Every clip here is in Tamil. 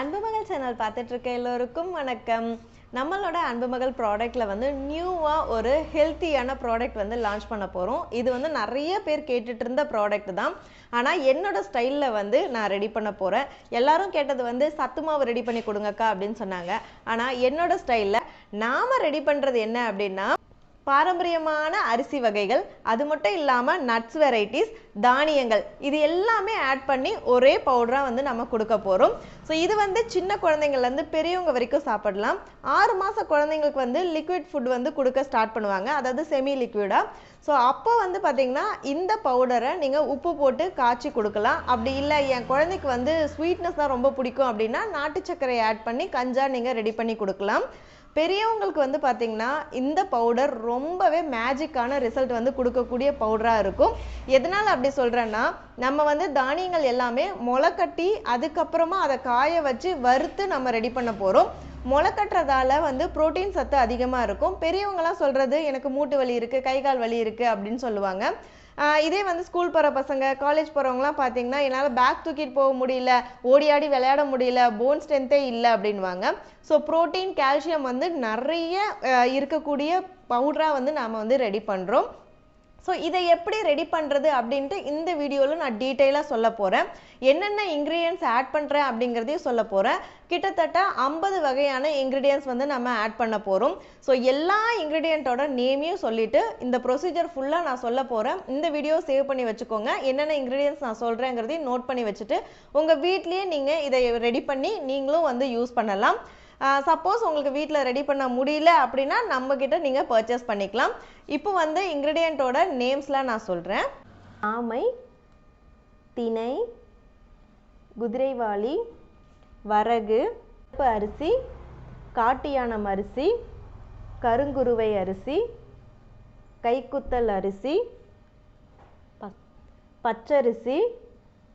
அன்புமகள் சேனல் பார்த்துட்டு இருக்க எல்லோருக்கும் வணக்கம். நம்மளோட அன்புமகள் ப்ராடக்ட்ல வந்து நியூவாக ஒரு ஹெல்த்தியான ப்ராடக்ட் வந்து லான்ச் பண்ண போகிறோம் இது வந்து நிறைய பேர் கேட்டுட்டு இருந்த ப்ராடக்ட் தான். ஆனால் என்னோட ஸ்டைலில் வந்து நான் ரெடி பண்ண போகிறேன் எல்லாரும் கேட்டது வந்து சத்து மாவு ரெடி பண்ணி கொடுங்கக்கா அப்படின்னு சொன்னாங்க. ஆனால் என்னோட ஸ்டைலில் நாம் ரெடி பண்ணுறது என்ன அப்படின்னா பாரம்பரியமான அரிசி வகைகள் அது மட்டும் இல்லாமல் நட்ஸ் வெரைட்டிஸ் தானியங்கள் இது எல்லாமே ஆட் பண்ணி ஒரே பவுடராக வந்து நம்ம கொடுக்க போகிறோம் ஸோ இது வந்து சின்ன குழந்தைங்கள்லேருந்து பெரியவங்க வரைக்கும் சாப்பிடலாம். ஆறு மாத குழந்தைங்களுக்கு வந்து லிக்விட் ஃபுட் வந்து கொடுக்க ஸ்டார்ட் பண்ணுவாங்க. அதாவது செமி லிக்விடாக ஸோ அப்போ வந்து பார்த்தீங்கன்னா இந்த பவுடரை நீங்கள் உப்பு போட்டு காய்ச்சி கொடுக்கலாம். அப்படி இல்லை என் குழந்தைக்கு வந்து ஸ்வீட்னஸ் தான் ரொம்ப பிடிக்கும் அப்படின்னா நாட்டு சர்க்கரை ஆட் பண்ணி கஞ்சா நீங்கள் ரெடி பண்ணி கொடுக்கலாம். பெரியவங்களுக்கு வந்து பார்த்தீங்கன்னா இந்த பவுடர் ரொம்பவே மேஜிக்கான ரிசல்ட் வந்து கொடுக்கக்கூடிய பவுடராக இருக்கும். எதனால் அப்படி சொல்கிறேன்னா நம்ம வந்து தானியங்கள் எல்லாமே முளை கட்டி அதுக்கப்புறமா அதை காய வச்சு வறுத்து நம்ம ரெடி பண்ண போகிறோம் முளை கட்டுறதால வந்து புரோட்டீன் சத்து அதிகமாக இருக்கும். பெரியவங்களாம் சொல்கிறது எனக்கு மூட்டு வலி இருக்குது கை கால் வலி இருக்குது அப்படின்னு சொல்லுவாங்க. இதே வந்து ஸ்கூல் போகிற பசங்க காலேஜ் போகிறவங்களாம் பார்த்தீங்கன்னா என்னால் பேக் தூக்கிட்டு போக முடியல ஓடி ஆடி விளையாட முடியல போன் ஸ்ட்ரென்த்தே இல்லை அப்படின்வாங்க ஸோ ப்ரோட்டீன் கால்சியம் வந்து நிறைய இருக்கக்கூடிய பவுடராக வந்து நாம் வந்து ரெடி பண்ணுறோம் ஸோ இதை எப்படி ரெடி பண்ணுறது அப்படின்ட்டு இந்த வீடியோவில் நான் டீட்டெயிலாக சொல்ல போகிறேன் என்னென்ன இன்க்ரீடியன்ஸ் ஆட் பண்ணுறேன் அப்படிங்கிறதையும் சொல்ல போகிறேன் கிட்டத்தட்ட ஐம்பது வகையான இன்க்ரீடியன்ஸ் வந்து நம்ம ஆட் பண்ண போகிறோம் ஸோ எல்லா இன்க்ரீடியண்ட்டோட நேமையும் சொல்லிவிட்டு இந்த ப்ரொசீஜர் ஃபுல்லாக நான் சொல்ல போகிறேன் இந்த வீடியோ சேவ் பண்ணி வச்சுக்கோங்க. என்னென்ன இன்க்ரீடியன்ஸ் நான் சொல்கிறேங்கிறதையும் நோட் பண்ணி வச்சுட்டு உங்கள் வீட்லேயே நீங்கள் இதை ரெடி பண்ணி நீங்களும் வந்து யூஸ் பண்ணலாம். சப்போஸ் உங்களுக்கு வீட்டில் ரெடி பண்ண முடியல அப்படின்னா நம்மக்கிட்ட நீங்கள் பர்ச்சேஸ் பண்ணிக்கலாம். இப்போ வந்து இன்க்ரீடியண்ட்டோட நேம்ஸ்லாம் நான் சொல்கிறேன் ஆமை தினை குதிரைவாளி வரகு உப்பு அரிசி காட்டியானம் அரிசி கருங்குருவை அரிசி கைக்குத்தல் அரிசி ப- பச்சரிசி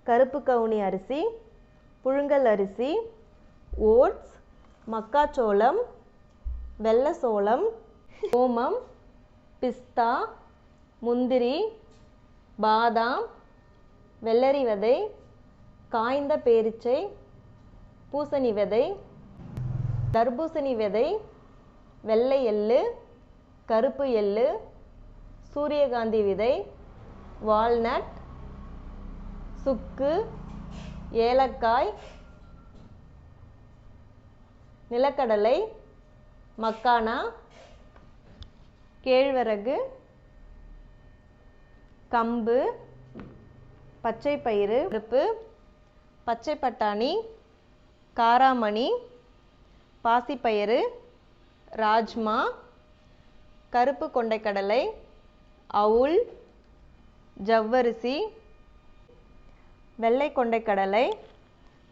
கருப்பு கவுனி அரிசி புழுங்கல் அரிசி ஓட்ஸ் மக்காச்சோளம் வெள்ளை சோளம் ஓமம் பிஸ்தா முந்திரி பாதாம் வெள்ளரி விதை காய்ந்த பேரிச்சை பூசணி விதை தர்பூசணி விதை வெள்ளை எள்ளு கருப்பு எள்ளு சூரியகாந்தி விதை வால்நட் சுக்கு ஏலக்காய் நிலக்கடலை மக்கானா கேழ்வரகு கம்பு பச்சை பயிறு பருப்பு பச்சை பட்டாணி காராமணி பாசிப்பயிறு ராஜ்மா கருப்பு கொண்டைக்கடலை அவுல் ஜவ்வரிசி வெள்ளை கொண்டைக்கடலை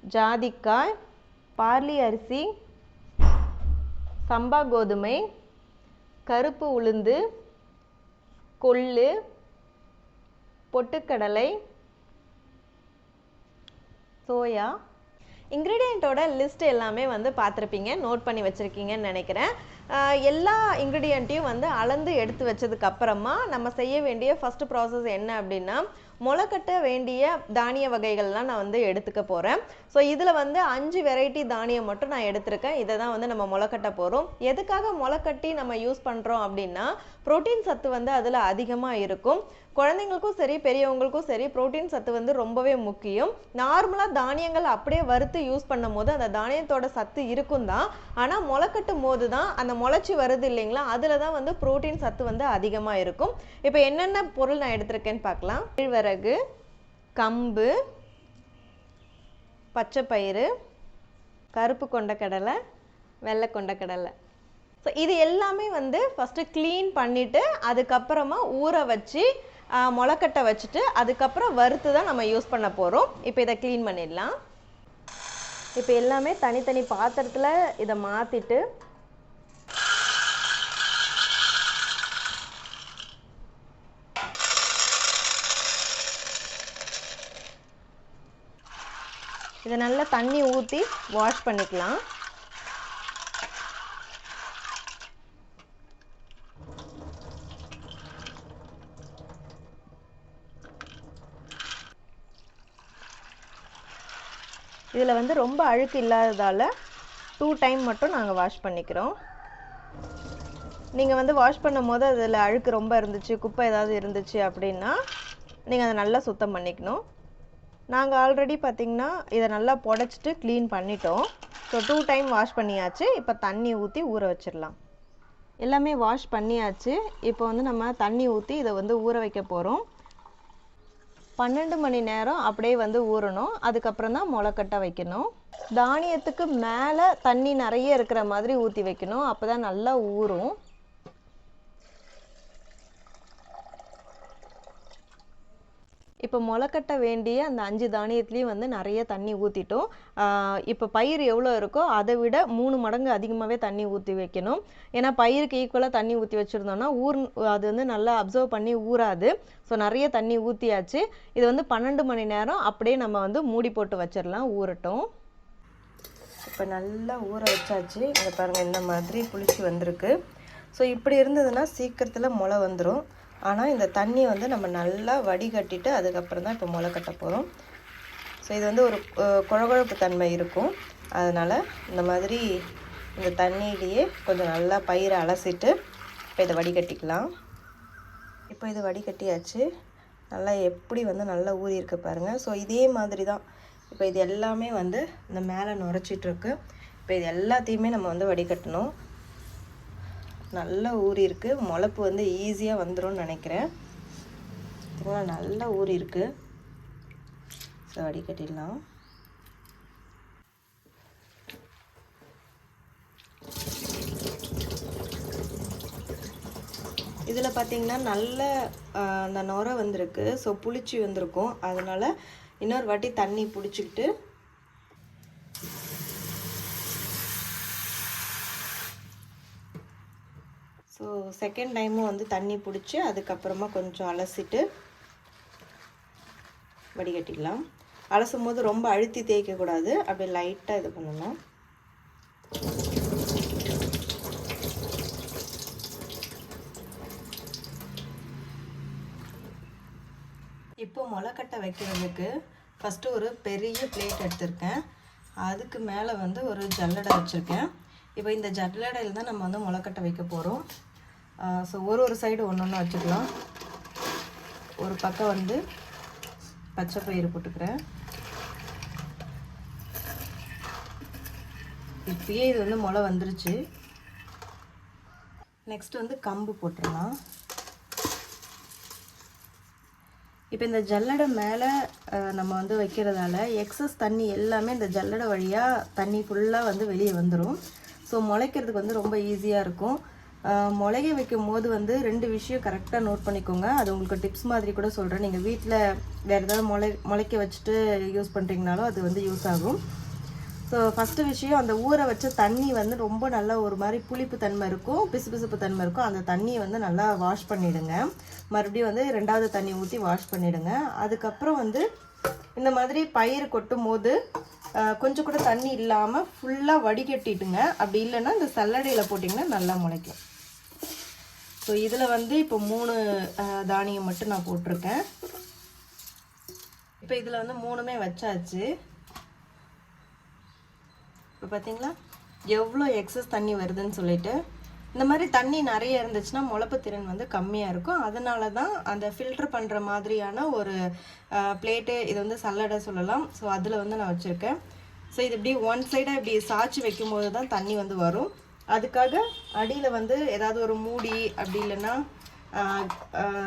ஜாதிக்காய் பார்லி அரிசி சம்பா கோதுமை கருப்பு உளுந்து கொள்ளு பொட்டுக்கடலை சோயா. இன்க்ரீடியண்ட்டோட லிஸ்ட் எல்லாமே வந்து பார்த்துருப்பீங்க. நோட் பண்ணி வச்சுருக்கீங்கன்னு நினைக்கிறேன். ஆஹ் எல்லா இன்க்ரீடியண்ட்டையும் வந்து அளந்து எடுத்து வச்சதுக்கு அப்புறமா நம்ம செய்ய வேண்டிய ஃபர்ஸ்ட் ப்ராசஸ் என்ன அப்படின்னா முளைக்கட்ட வேண்டிய தானிய வகைகள்லாம் நான் வந்து எடுத்துக்க போகிறேன் ஸோ இதில் வந்து அஞ்சு வெரைட்டி தானியம் மட்டும் நான் எடுத்திருக்கேன். இதை தான் வந்து நம்ம முளைக்கட்ட போகிறோம் எதுக்காக முளைக்கட்டி நம்ம யூஸ் பண்ணுறோம் அப்படின்னா புரோட்டீன் சத்து வந்து அதில் அதிகமாக இருக்கும். குழந்தைங்களுக்கும் சரி பெரியவங்களுக்கும் சரி புரோட்டீன் சத்து வந்து ரொம்பவே முக்கியம். நார்மலாக தானியங்கள் அப்படியே வறுத்து யூஸ் பண்ணும் போது அந்த தானியத்தோட சத்து இருக்கும் தான். ஆனால் முளைக்கட்டும் போது தான் அந்த முளைச்சி வருது இல்லைங்களா? அதில் தான் வந்து புரோட்டீன் சத்து வந்து அதிகமாக இருக்கும். இப்போ என்னென்ன பொருள் நான் எடுத்திருக்கேன்னு பார்க்கலாம். கேழ்வரகு கம்பு பச்சைப்பயிறு கருப்பு கொண்டக்கடலை வெள்ளை கொண்டக்கடலை. ஸோ இது எல்லாமே வந்து ஃபஸ்ட்டு க்ளீன் பண்ணிவிட்டு அதுக்கப்புறமா ஊற வச்சு முளைக்கட்டை வச்சுட்டு அதுக்கப்புறம் வறுத்து தான் நம்ம யூஸ் பண்ண போகிறோம் இப்போ இதை க்ளீன் பண்ணிடலாம். இப்போ எல்லாமே தனித்தனி பாத்திரத்தில் இதை மாற்றிட்டு இதை நல்லா தண்ணி ஊற்றி வாஷ் பண்ணிக்கலாம். இதில் வந்து ரொம்ப அழுக்கு இல்லாததால் டூ டைம் மட்டும் நாங்கள் வாஷ் பண்ணிக்கிறோம். நீங்கள் வந்து வாஷ் பண்ணும் போது அதில் அழுக்கு ரொம்ப இருந்துச்சு குப்பை ஏதாவது இருந்துச்சு அப்படின்னா நீங்கள் அதை நல்லா சுத்தம் பண்ணிக்கணும். நாங்கள் ஆல்ரெடி பார்த்திங்கன்னா இதை நல்லா புடச்சிட்டு க்ளீன் பண்ணிட்டோம். ஸோ டூ டைம் வாஷ் பண்ணியாச்சு. இப்போ தண்ணி ஊற்றி ஊற வச்சிடலாம். எல்லாமே வாஷ் பண்ணியாச்சு. இப்போ வந்து நம்ம தண்ணி ஊற்றி இதை வந்து ஊற வைக்க போகிறோம் பன்னெண்டு மணி நேரம் அப்படியே வந்து ஊறணும். அதுக்கப்புறம் தான் முளைக்கட்டை வைக்கணும். தானியத்துக்கு மேலே தண்ணி நிறைய இருக்கிற மாதிரி ஊற்றி வைக்கணும். அப்போ தான் நல்லா ஊறும். இப்போ முளைக்கட்ட வேண்டிய அந்த அஞ்சு தானியத்துலேயும் வந்து நிறைய தண்ணி ஊற்றிட்டோம் இப்போ பயிர் எவ்வளோ இருக்கோ அதை விட மூணு மடங்கு அதிகமாகவே தண்ணி ஊற்றி வைக்கணும். ஏன்னா பயிருக்கு ஈக்குவலாக தண்ணி ஊற்றி வச்சுருந்தோம்னா ஊர் அது வந்து நல்லா அப்சர்வ் பண்ணி ஊறாது. ஸோ நிறைய தண்ணி ஊற்றியாச்சு இது வந்து பன்னெண்டு மணி நேரம் அப்படியே நம்ம வந்து மூடி போட்டு வச்சிடலாம் ஊறட்டும். இப்போ நல்லா ஊற வச்சாச்சு. இதை பாருங்கள் இந்த மாதிரி புளிச்சு வந்திருக்கு. ஸோ இப்படி இருந்ததுன்னா சீக்கிரத்தில் முளை வந்துடும் ஆனால் இந்த தண்ணி வந்து நம்ம நல்லா வடிகட்டிட்டு அதுக்கப்புறம் தான் இப்போ முளை கட்ட போகிறோம் ஸோ இது வந்து ஒரு குழகுழப்பு தன்மை இருக்கும். அதனால் இந்த மாதிரி இந்த தண்ணியிலேயே கொஞ்சம் நல்லா பயிரை அலசிட்டு இப்போ இதை வடிகட்டிக்கலாம். இப்போ இது வடிகட்டியாச்சு. நல்லா எப்படி வந்து நல்லா ஊறி இருக்கு பாருங்கள் ஸோ இதே மாதிரி தான். இப்போ இது எல்லாமே வந்து இந்த மேலே நுரைச்சிட்ருக்கு இப்போ இது எல்லாத்தையுமே நம்ம வந்து வடிகட்டணும். நல்லா ஊறி இருக்குது முளப்பு வந்து ஈஸியாக வந்துரும்னு நினைக்கிறேன். நல்ல நல்லா ஊறி இருக்குது ஸோ வடிகட்டிடலாம் இதில் பார்த்தீங்கன்னா நல்ல அந்த நுரை வந்திருக்கு. ஸோ புளிச்சு வந்திருக்கும். அதனால இன்னொரு வாட்டி தண்ணி பிடிச்சிக்கிட்டு ஸோ செகண்ட் டைமும் வந்து தண்ணி பிடிச்சி அதுக்கப்புறமா கொஞ்சம் அலசிட்டு வடிகட்டிடலாம். அலசும் போது ரொம்ப அழுத்தி தேய்க்கக்கூடாது. அப்படியே லைட்டாக இது பண்ணணும். இப்போ முளைக்கட்டை வைக்கிறதுக்கு ஃபஸ்ட்டு ஒரு பெரிய பிளேட் எடுத்திருக்கேன். அதுக்கு மேலே வந்து ஒரு ஜல்லடை வச்சுருக்கேன். இப்போ இந்த ஜல்லடையில் தான் நம்ம வந்து முளைக்கட்டை வைக்க போகிறோம் ஸோ ஒரு ஒரு சைடு ஒன்று ஒன்று வச்சுக்கலாம். ஒரு பக்கம் வந்து பச்சை பயிறு போட்டுக்கிறேன். இப்பயே இது வந்து முளை வந்துருச்சு. நெக்ஸ்ட் வந்து கம்பு போட்டுடலாம். இப்போ இந்த ஜல்லடை மேலே நம்ம வந்து வைக்கிறதால எக்ஸஸ் தண்ணி எல்லாமே இந்த ஜல்லடை வழியாக தண்ணி ஃபுல்லாக வந்து வெளியே வந்துடும் ஸோ முளைக்கிறதுக்கு வந்து ரொம்ப ஈஸியாக இருக்கும். முளைய வைக்கும் போது வந்து ரெண்டு விஷயம் கரெக்டாக நோட் பண்ணிக்கோங்க. அது உங்களுக்கு டிப்ஸ் மாதிரி கூட சொல்கிறேன் நீங்கள் வீட்டில் வேறு ஏதாவது முளை முளைக்க வச்சுட்டு யூஸ் பண்ணுறீங்கனாலும் அது வந்து யூஸ் ஆகும். ஸோ ஃபஸ்ட்டு விஷயம் அந்த ஊற வச்ச தண்ணி வந்து ரொம்ப நல்லா ஒரு மாதிரி புளிப்பு தன்மை இருக்கும். பிசுபிசுப்பு தன்மை இருக்கும். அந்த தண்ணியை வந்து நல்லா வாஷ் பண்ணிவிடுங்க மறுபடியும் வந்து ரெண்டாவது தண்ணி ஊற்றி வாஷ் பண்ணிவிடுங்க அதுக்கப்புறம் வந்து இந்த மாதிரி பயிர் கொட்டும் போது கொஞ்சம் கூட தண்ணி இல்லாமல் ஃபுல்லாக வடிகட்டிட்டுங்க. அப்படி இல்லைன்னா இந்த சல்லடையில் போட்டிங்கன்னா நல்லா முளைக்கும். ஸோ இதில் வந்து இப்போ மூணு தானியம் மட்டும் நான் போட்டிருக்கேன். இப்போ இதில் வந்து மூணுமே வச்சாச்சு. இப்போ பார்த்தீங்களா எவ்வளோ எக்ஸஸ் தண்ணி வருதுன்னு சொல்லிட்டு. இந்த மாதிரி தண்ணி நிறைய இருந்துச்சுன்னா முளப்பு திறன் வந்து கம்மியாக இருக்கும். அதனால தான் அந்த ஃபில்டர் பண்ணுற மாதிரியான ஒரு பிளேட்டு இது வந்து சல்லடை சொல்லலாம். ஸோ அதில் வந்து நான் வச்சுருக்கேன். ஸோ இது இப்படி ஒன் சைடாக இப்படி சாய்ச்சி வைக்கும்போது தான் தண்ணி வந்து வரும். அதுக்காக அடியில் வந்து ஏதாவது ஒரு மூடி அப்படி இல்லைன்னா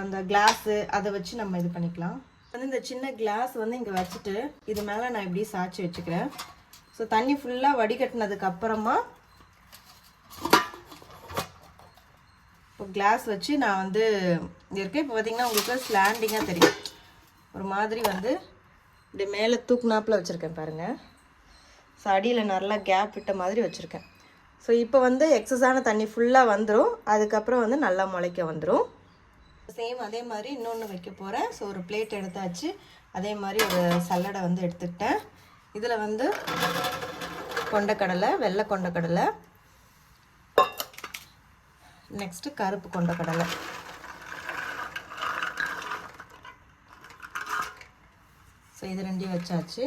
அந்த கிளாஸு அதை வச்சு நம்ம இது பண்ணிக்கலாம். வந்து இந்த சின்ன கிளாஸ் வந்து இங்கே வச்சுட்டு இது மேலே நான் இப்படி சாய்ச்சி வச்சுக்கிறேன். ஸோ தண்ணி ஃபுல்லாக வடிகட்டினதுக்கு அப்புறமா இப்போ கிளாஸ் வச்சு நான் வந்து இங்கே இருக்க இப்போ பார்த்தீங்கன்னா உங்களுக்கு ஸ்லாண்டிங்காக தெரியும். ஒரு மாதிரி வந்து இப்படி மேலே தூக்குனாப்பில் வச்சுருக்கேன் பாருங்கள் ஸோ அடியில் நல்லா கேப் விட்ட மாதிரி வச்சுருக்கேன். ஸோ இப்போ வந்து எக்ஸஸான தண்ணி ஃபுல்லாக வந்துடும் அதுக்கப்புறம் வந்து நல்லா முளைக்க வந்துடும் சேம் அதே மாதிரி இன்னொன்று வைக்க போகிறேன் ஸோ ஒரு பிளேட் எடுத்தாச்சு. அதே மாதிரி ஒரு சல்லடை வந்து எடுத்துக்கிட்டேன். இதில் வந்து கொண்டக்கடலை வெள்ளை கொண்டக்கடலை. நெக்ஸ்ட்டு கருப்பு கொண்டக்கடலை. ஸோ இது ரெண்டையும் வச்சாச்சு.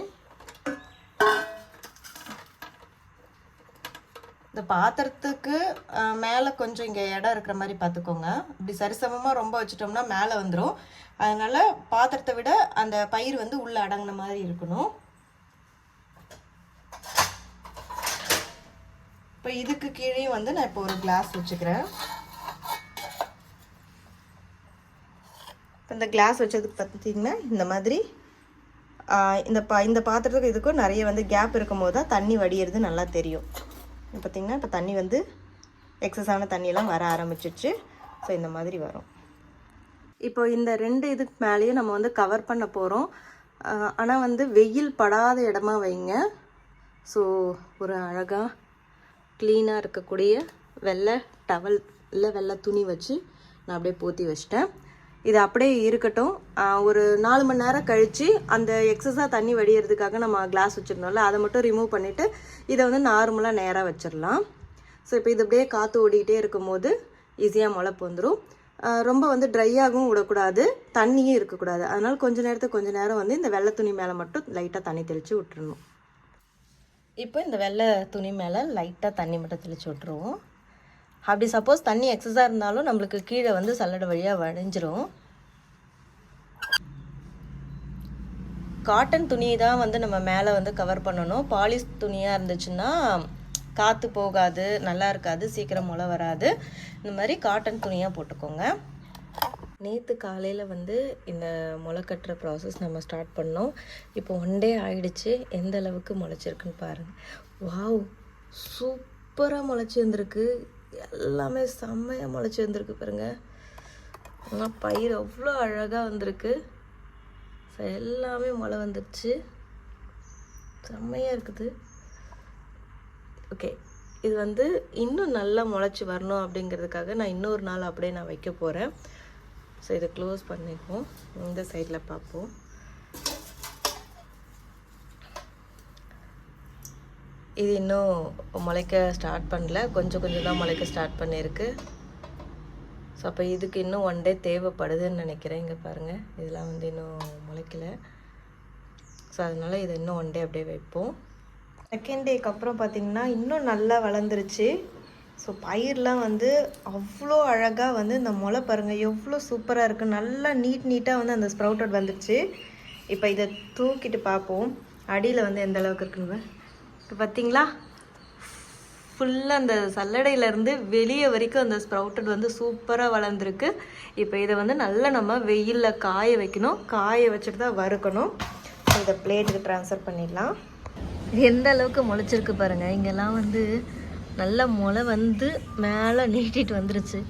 இந்த பாத்திரத்துக்கு மேலே கொஞ்சம் இங்கே இடம் இருக்கிற மாதிரி பார்த்துக்கோங்க இப்படி சரிசமமாக ரொம்ப வச்சுட்டோம்னா மேலே வந்துடும் அதனால் பாத்திரத்தை விட அந்த பயிர் வந்து உள்ளே அடங்கின மாதிரி இருக்கணும். இப்போ இதுக்கு கீழே வந்து நான் இப்போ ஒரு கிளாஸ் வச்சுக்கிறேன். இப்போ இந்த கிளாஸ் வச்சதுக்கு பார்த்தீங்கன்னா இந்த மாதிரி இந்த பா இந்த பாத்திரத்துக்கு இதுக்கும் நிறைய வந்து கேப் இருக்கும் போது தான் தண்ணி வடிகிறது நல்லா தெரியும். பார்த்தீங்கன்னா இப்போ தண்ணி வந்து எக்ஸஸான தண்ணியெல்லாம் வர ஆரம்பிச்சிச்சு ஸோ இந்த மாதிரி வரும். இப்போ இந்த ரெண்டு இதுக்கு மேலேயும் நம்ம வந்து கவர் பண்ண போகிறோம் ஆனால் வந்து வெயில் படாத இடமா வைங்க. ஸோ ஒரு அழகாக க்ளீனாக இருக்கக்கூடிய வெள்ளை டவல் இல்லை வெள்ளை துணி வச்சு நான் அப்படியே போற்றி வச்சிட்டேன். இது அப்படியே இருக்கட்டும். ஒரு நாலு மணி நேரம் கழித்து அந்த எக்ஸஸாக தண்ணி வடிகிறதுக்காக நம்ம கிளாஸ் வச்சுருந்தோம்ல அதை மட்டும் ரிமூவ் பண்ணிவிட்டு இதை வந்து நார்மலாக நேராக வச்சிடலாம் ஸோ இப்போ இது அப்படியே காற்று ஓடிக்கிட்டே இருக்கும்போது ஈஸியாக முளைப்பு வந்துடும் ரொம்ப வந்து ட்ரையாகவும் விடக்கூடாது தண்ணியும் இருக்கக்கூடாது. அதனால் கொஞ்ச நேரத்துக்கு கொஞ்ச நேரம் வந்து இந்த வெள்ளை துணி மேலே மட்டும் லைட்டாக தண்ணி தெளித்து விட்டுருணும் இப்போ இந்த வெள்ளை துணி மேலே லைட்டாக தண்ணி மட்டும் தெளித்து விட்ருவோம் அப்படி சப்போஸ் தண்ணி எக்ஸஸாக இருந்தாலும் நம்மளுக்கு கீழே வந்து சல்லடை வழியாக வடைஞ்சிரும் காட்டன் துணியை தான் வந்து நம்ம மேலே வந்து கவர் பண்ணணும். பாலிஸ் துணியாக இருந்துச்சுன்னா காற்று போகாது நல்லா இருக்காது சீக்கிரம் முளை வராது. இந்த மாதிரி காட்டன் துணியாக போட்டுக்கோங்க. நேற்று காலையில் வந்து இந்த முளை கட்டுற ப்ராசஸ் நம்ம ஸ்டார்ட் பண்ணோம். இப்போ ஒன் டே ஆகிடுச்சு எந்த அளவுக்கு முளைச்சிருக்குன்னு பாருங்கள் வாவ் சூப்பராக முளைச்சி வந்திருக்கு எல்லாமே செம்மையாக முளைச்சி வந்திருக்கு பாருங்க. ஆனால் பயிர் அவ்வளோ அழகாக வந்திருக்கு. ஸோ எல்லாமே மழை வந்துடுச்சு செம்மையாக இருக்குது. ஓகே இது வந்து இன்னும் நல்லா முளைச்சி வரணும் அப்படிங்கிறதுக்காக நான் இன்னொரு நாள் அப்படியே நான் வைக்க போகிறேன் ஸோ இதை க்ளோஸ் பண்ணிக்குவோம். இந்த சைடில் பார்ப்போம். இது இன்னும் முளைக்க ஸ்டார்ட் பண்ணல. கொஞ்சம் கொஞ்சம் தான் முளைக்க ஸ்டார்ட் பண்ணியிருக்கு. ஸோ அப்போ இதுக்கு இன்னும் ஒன் டே தேவைப்படுதுன்னு நினைக்கிறேன். இங்கே பாருங்கள் இதெல்லாம் வந்து இன்னும் முளைக்கல. ஸோ அதனால் இதை இன்னும் ஒன் டே அப்படியே வைப்போம். செகண்ட் டேக்கு அப்புறம் பார்த்திங்கன்னா இன்னும் நல்லா வளர்ந்துருச்சு. ஸோ பயிர்லாம் வந்து அவ்வளோ அழகாக வந்து இந்த முளை பாருங்கள் எவ்வளோ சூப்பராக இருக்குது நல்லா நீட் நீட்டாக வந்து அந்த ஸ்ப்ரவுட்டட் வந்துருச்சு. இப்போ இதை தூக்கிட்டு பார்ப்போம். அடியில் வந்து எந்த அளவுக்கு இருக்குன்னு இப்போ பார்த்தீங்களா ஃபுல்லாக அந்த சல்லடையிலேருந்து வெளியே வரைக்கும் அந்த ஸ்ப்ரவுட்டட் வந்து சூப்பராக வளர்ந்துருக்கு. இப்போ இதை வந்து நல்லா நம்ம வெயிலில் காய வைக்கணும். காய வச்சுட்டு தான் வறுக்கணும். இதை பிளேட்டுக்கு ட்ரான்ஸ்ஃபர் பண்ணிடலாம். எந்த அளவுக்கு முளைச்சிருக்கு பாருங்கள் இங்கெல்லாம் வந்து நல்ல முளை வந்து மேலே நீட்டிட்டு வந்துருச்சு.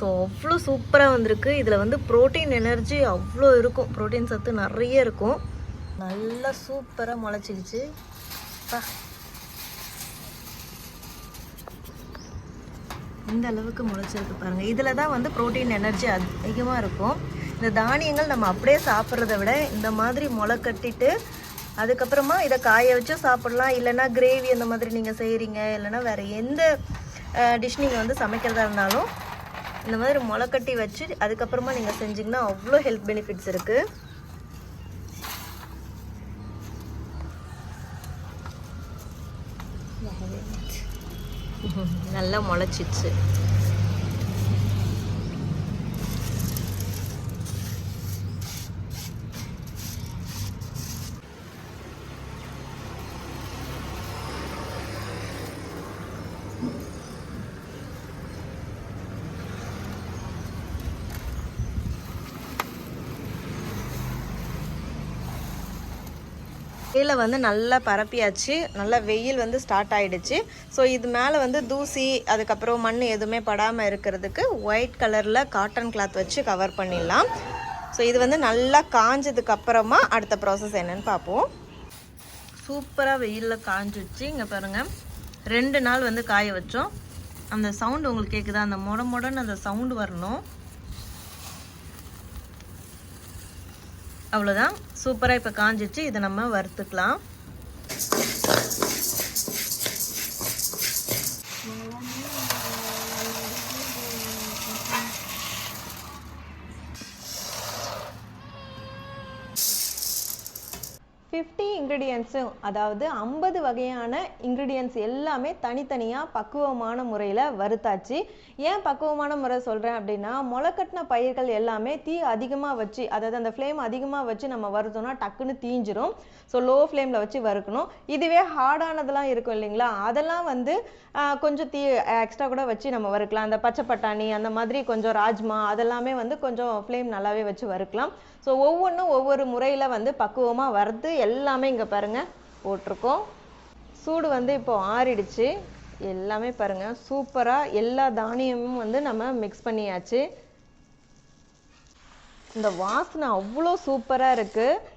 ஸோ அவ்வளோ சூப்பராக வந்திருக்கு. இதில் வந்து ப்ரோட்டீன் எனர்ஜி அவ்வளோ இருக்கும். ப்ரோட்டீன் சத்து நிறைய இருக்கும். நல்லா சூப்பராக முளைச்சிக்கிச்சு இந்த அளவுக்கு முளைச்சிருக்கு பாருங்கள் இதில் தான் வந்து ப்ரோட்டீன் எனர்ஜி அதிகமாக இருக்கும். இந்த தானியங்கள் நம்ம அப்படியே சாப்பிட்றத விட இந்த மாதிரி முளை கட்டிட்டு அதுக்கப்புறமா இதை காய வச்சும் சாப்பிடலாம். இல்லைன்னா கிரேவி அந்த மாதிரி நீங்கள் செய்கிறீங்க இல்லைன்னா வேறு எந்த டிஷ் நீங்கள் வந்து சமைக்கிறதா இருந்தாலும் இந்த மாதிரி முளைக்கட்டி வச்சு அதுக்கப்புறமா நீங்கள் செஞ்சிங்கன்னா அவ்வளோ ஹெல்த் பெனிஃபிட்ஸ் இருக்குது நல்லா முளைச்சிச்சு. கீழே வந்து நல்லா பரப்பியாச்சு. நல்லா வெயில் வந்து ஸ்டார்ட் ஆகிடுச்சு ஸோ இது மேலே வந்து தூசி அதுக்கப்புறம் மண் எதுவுமே படாமல் இருக்கிறதுக்கு ஒயிட் கலரில் காட்டன் கிளாத் வச்சு கவர் பண்ணிடலாம். ஸோ இது வந்து நல்லா காஞ்சதுக்கு அப்புறமா அடுத்த ப்ராசஸ் என்னன்னு பார்ப்போம். சூப்பராக வெயிலில் காஞ்சிச்சு இங்கே பாருங்கள் ரெண்டு நாள் வந்து காய வச்சோம். அந்த சவுண்டு உங்களுக்கு கேட்குதா அந்த முட முடன்னு அந்த சவுண்டு வரணும். அவ்வளோதான் சூப்பராக இப்போ காஞ்சிச்சு. இதை நம்ம வறுத்துக்கலாம். ஃபிஃப்டி இன்க்ரீடியன்ஸும் அதாவது ஐம்பது வகையான இன்க்ரீடியன்ஸ் எல்லாமே தனித்தனியாக பக்குவமான முறையில் வறுத்தாச்சு. ஏன் பக்குவமான முறை சொல்கிறேன் அப்படின்னா முளைக்கட்டின பயிர்கள் எல்லாமே தீ அதிகமாக வச்சு அதாவது அந்த ஃப்ளேம் அதிகமாக வச்சு நம்ம வறுத்தோம்னா டக்குன்னு தீஞ்சிரும். ஸோ லோ ஃப்ளேமில் வச்சு வறுக்கணும். இதுவே ஹார்டானதெல்லாம் இருக்கும் இல்லைங்களா? அதெல்லாம் வந்து கொஞ்சம் தீ எக்ஸ்ட்ரா கூட வச்சு நம்ம வறுக்கலாம். அந்த பச்சை பட்டாணி அந்த மாதிரி கொஞ்சம் ராஜ்மா அதெல்லாமே வந்து கொஞ்சம் ஃப்ளேம் நல்லாவே வச்சு வறுக்கலாம். ஸோ ஒவ்வொன்றும் ஒவ்வொரு முறையில் வந்து பக்குவமாக வறுத்து எல்லாமே இங்கே பாருங்கள் போட்டிருக்கோம். சூடு வந்து இப்போ ஆறிடுச்சு. எல்லாமே பாருங்கள் சூப்பராக எல்லா தானியமும் வந்து நம்ம மிக்ஸ் பண்ணியாச்சு. இந்த வாசனை அவ்வளோ சூப்பராக இருக்குது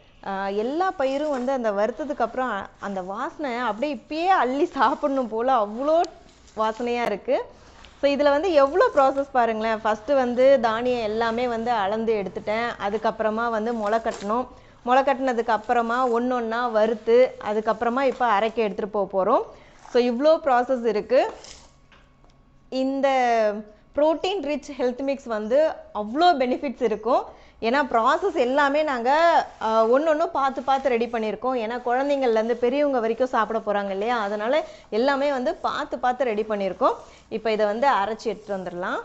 எல்லா பயிரும் வந்து அந்த வறுத்ததுக்கு அப்புறம் அந்த வாசனை அப்படியே இப்பயே அள்ளி சாப்பிடணும் போல் அவ்வளோ வாசனையாக இருக்குது ஸோ இதில் வந்து எவ்வளோ ப்ராசஸ் பாருங்களேன். ஃபஸ்ட்டு வந்து தானியம் எல்லாமே வந்து அளந்து எடுத்துட்டேன். அதுக்கப்புறமா வந்து முளை கட்டணும். முளை கட்டினதுக்கு அப்புறமா ஒன்று ஒன்றா வறுத்து அதுக்கப்புறமா இப்போ அரைக்க எடுத்துகிட்டு போக போகிறோம் ஸோ இவ்வளோ ப்ராசஸ் இருக்குது இந்த புரோட்டீன் ரிச் ஹெல்த் மிக்ஸ் வந்து அவ்வளோ பெனிஃபிட்ஸ் இருக்கும். ஏன்னா ப்ராசஸ் எல்லாமே நாங்கள் ஒன்று ஒன்று பார்த்து பார்த்து ரெடி பண்ணியிருக்கோம். ஏன்னா குழந்தைங்கள்லேருந்து பெரியவங்க வரைக்கும் சாப்பிட போகிறாங்க இல்லையா? அதனால் எல்லாமே வந்து பார்த்து பார்த்து ரெடி பண்ணியிருக்கோம். இப்போ இதை வந்து அரைச்சி எடுத்துகிட்டு வந்துடலாம்.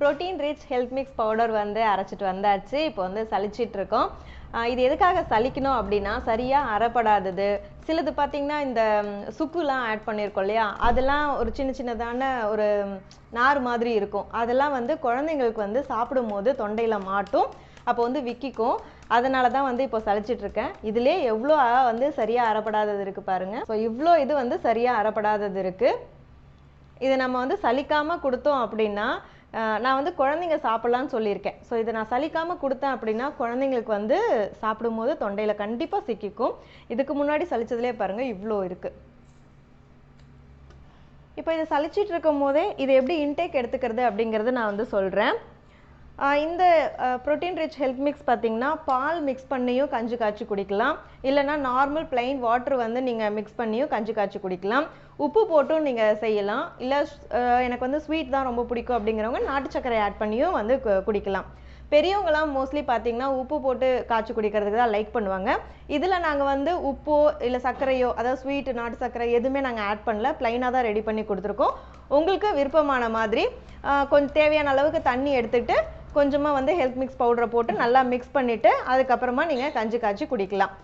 Protein rich health mix powder வந்து அரைச்சிட்டு வந்தாச்சு இப்போ வந்து சளிச்சிட்டு இருக்கோம் இது எதுக்காக சலிக்கணும் அப்படின்னா சரியாக அறப்படாதது. சிலது பார்த்தீங்கன்னா இந்த சுக்குலாம் ஆட் பண்ணியிருக்கோம் இல்லையா? அதெல்லாம் ஒரு சின்ன சின்னதான ஒரு நார் மாதிரி இருக்கும். அதெல்லாம் வந்து குழந்தைங்களுக்கு வந்து சாப்பிடும்போது தொண்டையில் மாட்டும். அப்போ வந்து விக்கிக்கும். அதனால தான் வந்து இப்போ சலிச்சிட்டு இதிலே இதுலேயே எவ்வளோ வந்து சரியாக அறப்படாதது இருக்குது பாருங்க. ஸோ இவ்வளோ இது வந்து சரியாக அறப்படாதது இருக்குது இதை நம்ம வந்து சலிக்காமல் கொடுத்தோம் அப்படின்னா நான் வந்து குழந்தைங்க சாப்பிட்லான்னு சொல்லியிருக்கேன். ஸோ இதை நான் சலிக்காமல் கொடுத்தேன் அப்படின்னா குழந்தைங்களுக்கு வந்து சாப்பிடும்போது தொண்டையில கண்டிப்பாக சிக்கிக்கும். இதுக்கு முன்னாடி சலிச்சதுலேயே பாருங்கள் இவ்வளோ இருக்கு. இப்போ இதை சலிச்சிட்டு இருக்கும் போதே இது எப்படி இன்டேக் எடுத்துக்கிறது அப்படிங்கறது நான் வந்து சொல்கிறேன் இந்த ப்ரோட்டீன் ரிச் ஹெல்த் மிக்ஸ் பார்த்தீங்கன்னா பால் மிக்ஸ் பண்ணியும் கஞ்சி காய்ச்சி குடிக்கலாம். இல்லைன்னா நார்மல் plain வாட்டர் வந்து நீங்கள் மிக்ஸ் பண்ணியும் கஞ்சி காய்ச்சி குடிக்கலாம். உப்பு போட்டும் நீங்கள் செய்யலாம். இல்லை எனக்கு வந்து ஸ்வீட் தான் ரொம்ப பிடிக்கும் அப்படிங்கிறவங்க நாட்டு சர்க்கரை ஆட் பண்ணியும் வந்து கு- குடிக்கலாம். பெரியவங்கலாம் மோஸ்ட்லி பார்த்தீங்கன்னா உப்பு போட்டு காய்ச்சி குடிக்கிறதுக்கு தான் லைக் பண்ணுவாங்க. இதில் நாங்கள் வந்து உப்போ இல்லை சர்க்கரையோ அதாவது ஸ்வீட் நாட்டு சர்க்கரை எதுவுமே நாங்கள் ஆட் பண்ணல. ப்ளைனாக தான் ரெடி பண்ணி கொடுத்துருக்கோம். உங்களுக்கு விருப்பமான மாதிரி கொஞ்சம் தேவையான அளவுக்கு தண்ணி எடுத்துக்கிட்டு கொஞ்சமாக வந்து ஹெல்த் மிக்ஸ் பவுடரை போட்டு நல்லா மிக்ஸ் பண்ணிவிட்டு அதுக்கப்புறமா நீங்கள் கஞ்சி காய்ச்சி குடிக்கலாம்.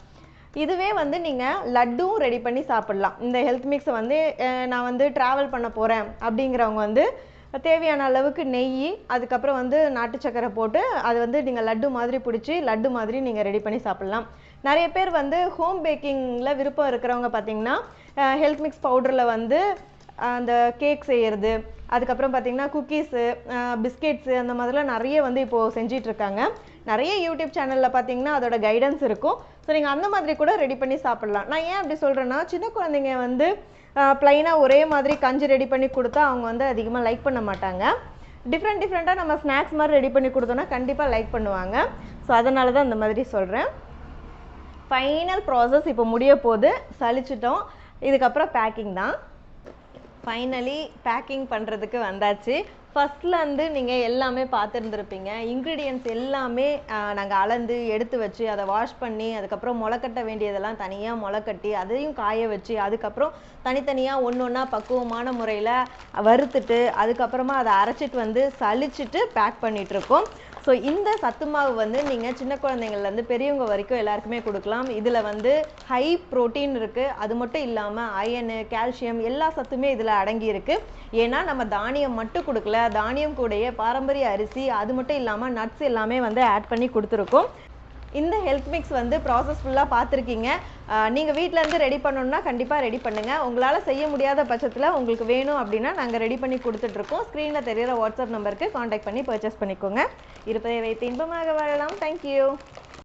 இதுவே வந்து நீங்கள் லட்டும் ரெடி பண்ணி சாப்பிட்லாம். இந்த ஹெல்த் மிக்ஸை வந்து நான் வந்து ட்ராவல் பண்ண போகிறேன் அப்படிங்கிறவங்க வந்து தேவையான அளவுக்கு நெய் அதுக்கப்புறம் வந்து நாட்டு சக்கரை போட்டு அது வந்து நீங்கள் லட்டு மாதிரி பிடிச்சி லட்டு மாதிரி நீங்கள் ரெடி பண்ணி சாப்பிட்லாம். நிறைய பேர் வந்து ஹோம் பேக்கிங்கில் விருப்பம் இருக்கிறவங்க பார்த்தீங்கன்னா ஹெல்த் மிக்ஸ் பவுடரில் வந்து அந்த கேக் செய்கிறது அதுக்கப்புறம் பார்த்தீங்கன்னா குக்கீஸு பிஸ்கெட்ஸு அந்த மாதிரிலாம் நிறைய வந்து இப்போது செஞ்சிட்ருக்காங்க நிறைய யூடியூப் சேனலில் பார்த்தீங்கன்னா அதோட கைடன்ஸ் இருக்கும். ஸோ நீங்கள் அந்த மாதிரி கூட ரெடி பண்ணி சாப்பிடலாம். நான் ஏன் அப்படி சொல்கிறேன்னா சின்ன குழந்தைங்க வந்து ப்ளைனாக ஒரே மாதிரி கஞ்சி ரெடி பண்ணி கொடுத்தா அவங்க வந்து அதிகமாக லைக் பண்ண மாட்டாங்க. டிஃப்ரெண்ட் டிஃப்ரெண்ட்டாக நம்ம ஸ்நாக்ஸ் மாதிரி ரெடி பண்ணி கொடுத்தோன்னா கண்டிப்பாக லைக் பண்ணுவாங்க. ஸோ அதனால தான் இந்த மாதிரி சொல்கிறேன் ஃபைனல் ப்ராசஸ் இப்போ முடிய போது சலிச்சிட்டோம். இதுக்கப்புறம் பேக்கிங் தான். ஃபைனலி பேக்கிங் பண்ணுறதுக்கு வந்தாச்சு. ஃபஸ்ட்லேருந்து நீங்கள் எல்லாமே பார்த்துருந்துருப்பீங்க. இன்க்ரீடியன்ஸ் எல்லாமே நாங்கள் அளந்து எடுத்து வச்சு அதை வாஷ் பண்ணி அதுக்கப்புறம் முளைக்கட்ட வேண்டியதெல்லாம் தனியாக முளைக்கட்டி அதையும் காய வச்சு அதுக்கப்புறம் தனித்தனியாக ஒன்று ஒன்றா பக்குவமான முறையில் வறுத்துட்டு அதுக்கப்புறமா அதை அரைச்சிட்டு வந்து சலிச்சிட்டு பேக் பண்ணிகிட்ருக்கோம் ஸோ இந்த சத்து மாவு வந்து நீங்கள் சின்ன குழந்தைங்கள்லேருந்து பெரியவங்க வரைக்கும் எல்லாருக்குமே கொடுக்கலாம். இதில் வந்து ஹை புரோட்டீன் இருக்குது அது மட்டும் இல்லாமல் அயனு கால்சியம் எல்லா சத்துமே இதில் அடங்கி இருக்குது ஏன்னா நம்ம தானியம் மட்டும் கொடுக்கல. தானியம் கூடயே பாரம்பரிய அரிசி அது மட்டும் இல்லாமல் நட்ஸ் எல்லாமே வந்து ஆட் பண்ணி கொடுத்துருக்கோம். இந்த ஹெல்த் மிக்ஸ் வந்து ப்ராசஸ் ஃபுல்லாக பார்த்துருக்கீங்க. நீங்கள் வீட்டிலேருந்து ரெடி பண்ணணும்னா கண்டிப்பாக ரெடி பண்ணுங்கள் உங்களால் செய்ய முடியாத பட்சத்தில் உங்களுக்கு வேணும் அப்படின்னா நாங்கள் ரெடி பண்ணி கொடுத்துட்ருக்கோம். ஸ்க்ரீனில் தெரியிற வாட்ஸ்அப் நம்பருக்கு காண்டாக்ட் பண்ணி பர்ச்சேஸ் பண்ணிக்கோங்க. இருப்பதை வைத்து இன்பமாக வாழலாம். தேங்க்யூ